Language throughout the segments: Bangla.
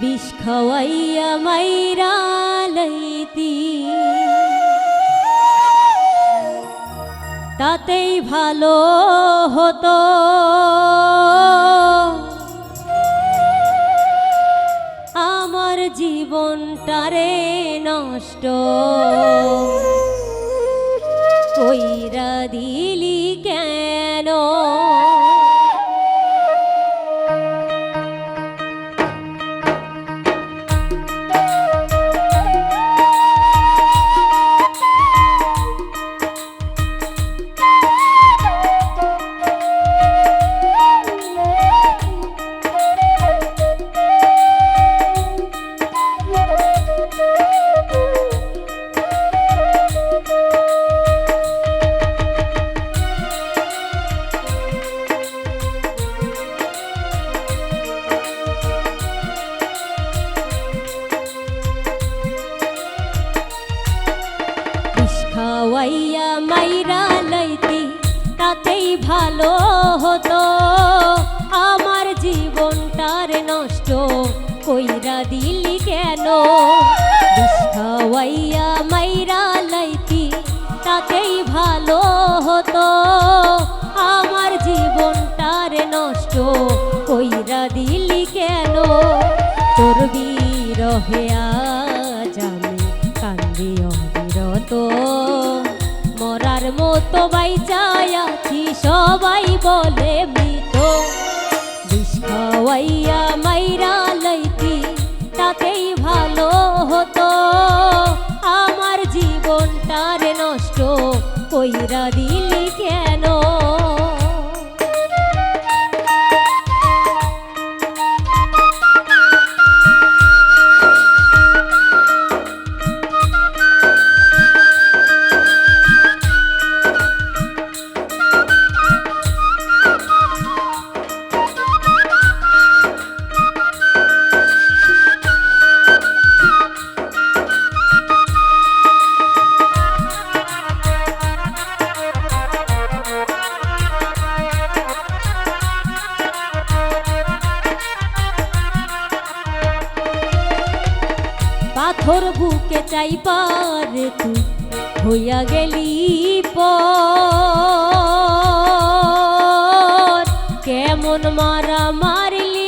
বিষ খাওয়াইয়া মাইরা লইতি। তাতেই ভালো হতো। আমার জীবনটারে নষ্ট কইরা দিলি কেন? খাওয়াইয়া মাইরা লইতি, তাতেই ভালো হতো। আমার জীবনটার নষ্ট কইরা দিলি কেন? খাওয়াইয়া মাইরা লইতি, তাতেই ভালো হতো। আমার জীবনটার নষ্ট কইরা দিলি কেন? তোর বিরহে আজ আমি কান্দি অবিরত মরার মতো বাইচাই আছি সবাই বলে মৃত। বিষ মাইরা লইতি। পাথর বুকে চাই পারে তুই হইয়া গেলি পর। কেমন মারা মারলি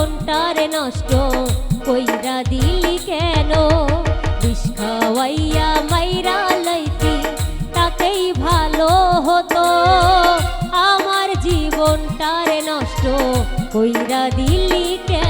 জীবনটার নষ্ট কইরা দিলি কেন? বিষ খাওয়াইয়া মাইরা লাইতি, তাতেই ভালো হতো। আমার জীবনটারে নষ্ট কইরা দিলি কেন?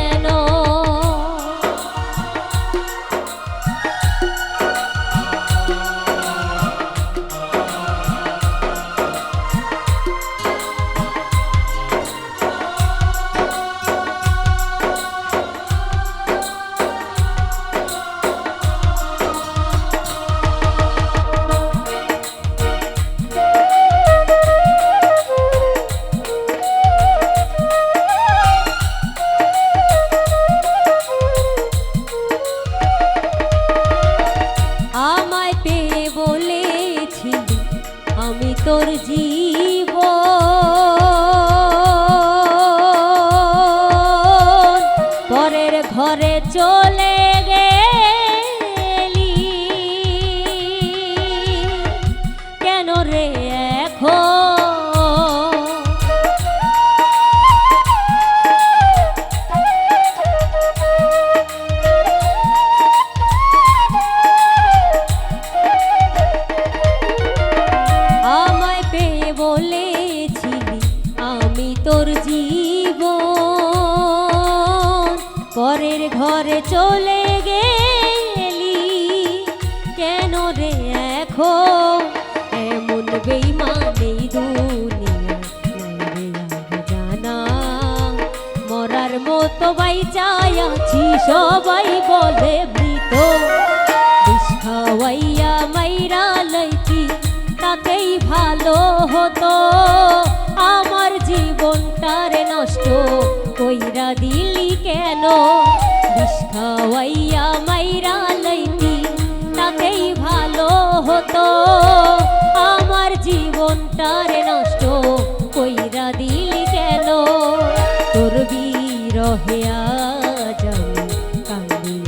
তোর জীব চলে গেলি? কেন রে এখন? এমন বেইমানেই দুনিয়া নাই রে আর জানা। মরার মতো বাইচাই আছি, সবাই বলে মৃত বিষ খাওয়াইয়া মাইরা লইতি তাতেই ভালো হতো। আমার জীবনটারে নষ্ট কইরা দিলি কেন? খাওয়াইয়া মাইরা লইতি, তাতেই ভালো হতো। আমার জীবনটারে নষ্ট কইরা দিলি কেন? তোর বিরহে আজ কান্দি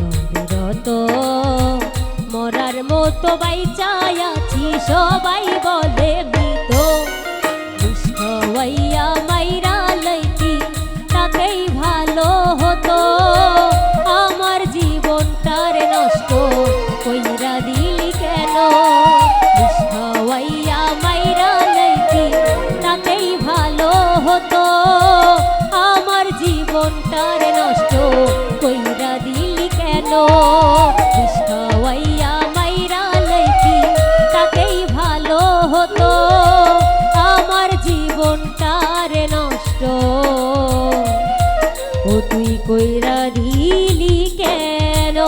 মরার মতো বাইচাই আছি, সবাই বলে মৃত। খাওয়াইয়া আমার জীবনটার নষ্ট কইরা দিলি কেন? বিষ মাইরা লইতি তাতেই ভালো হতো। আমার জীবনটার নষ্ট। ও তুই কইরা দিলি কেন?